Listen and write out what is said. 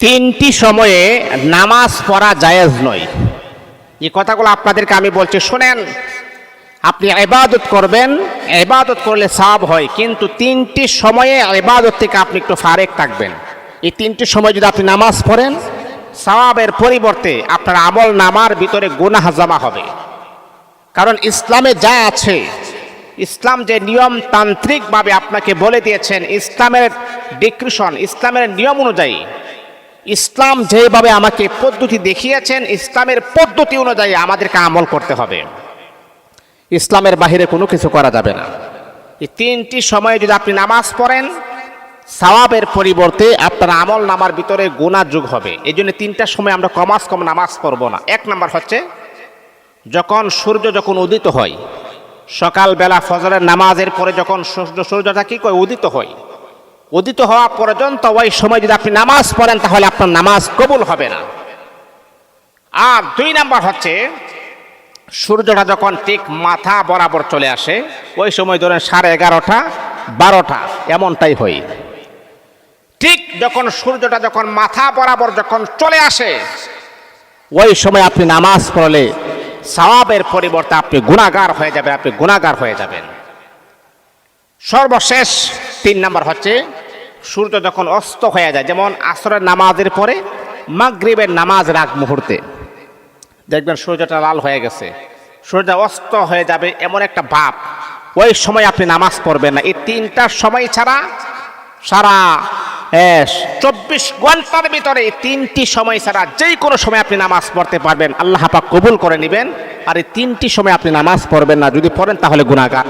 তিনটি সময়ে নামাজ পড়া জায়েজ নয়। এই কথাগুলো আপনাদেরকে আমি বলছি, শোনেন, আপনি এবাদত করবেন এবাদত করলে সাব হয়, কিন্তু তিনটি সময়ে এবাদত থেকে আপনি একটু ফারেক থাকবেন। এই তিনটি সময় যদি আপনি নামাজ পড়েন, সওয়াবের পরিবর্তে আপনার আমল নামার ভিতরে গুনাহ জমা হবে। কারণ ইসলামে যা আছে, ইসলাম যে নিয়মতান্ত্রিকভাবে আপনাকে বলে দিয়েছেন, ইসলামের ডিক্রিশন ইসলামের নিয়ম অনুযায়ী ইসলাম যেভাবে আমাকে পদ্ধতি দেখিয়েছেন, ইসলামের পদ্ধতি অনুযায়ী আমাদেরকে আমল করতে হবে। ইসলামের বাহিরে কোনো কিছু করা যাবে না। এই তিনটি সময়ে যদি আপনি নামাজ পড়েন, সওয়াবের পরিবর্তে আপনার আমল নামার ভিতরে গুণা যুগ হবে। এই জন্য তিনটার সময় আমরা কমাস কম নামাজ পড়ব না। এক নাম্বার হচ্ছে, যখন সূর্য যখন উদিত হয়, সকালবেলা ফজরের নামাজের পরে যখন সূর্য সূর্যটা কি করে উদিত হয় উদিত হওয়া পর্যন্ত ওই সময় যদি আপনি নামাজ পড়েন, তাহলে আপনার নামাজ কবুল হবে না। আর দুই নাম্বার হচ্ছে, সূর্যটা যখন ঠিক মাথা বরাবর চলে আসে, ওই সময় ধরেন সাড়ে এগারোটা, বারোটা, এমনটাই হয়। ঠিক যখন সূর্যটা যখন মাথা বরাবর যখন চলে আসে, ওই সময় আপনি নামাজ পড়লে সওয়াবের পরিবর্তে আপনি গুণাগার হয়ে যাবেন, আপনি গুণাগার হয়ে যাবেন। সর্বশেষ তিন নাম্বার হচ্ছে, সূর্য যখন অস্ত হয়ে যায়, যেমন আসরের নামাজের পরে, মাগরিবের নামাজ রাগ মুহূর্তে। দেখবেন সূর্যটা লাল হয়ে গেছে। সূর্য অস্ত হয়ে যাবে এমন একটা ভাব। ওই সময় আপনি নামাজ পড়বেন না। এই তিনটার সময় ছাড়া সারা চব্বিশ ঘণ্টার ভিতরে তিনটি সময় ছাড়া যেই কোনো সময় আপনি নামাজ পড়তে পারবেন। আল্লাহ পাক কবুল করে নেবেন। আর এই তিনটি সময় আপনি নামাজ পড়বেন না। যদি পড়েন তাহলে গুণাগার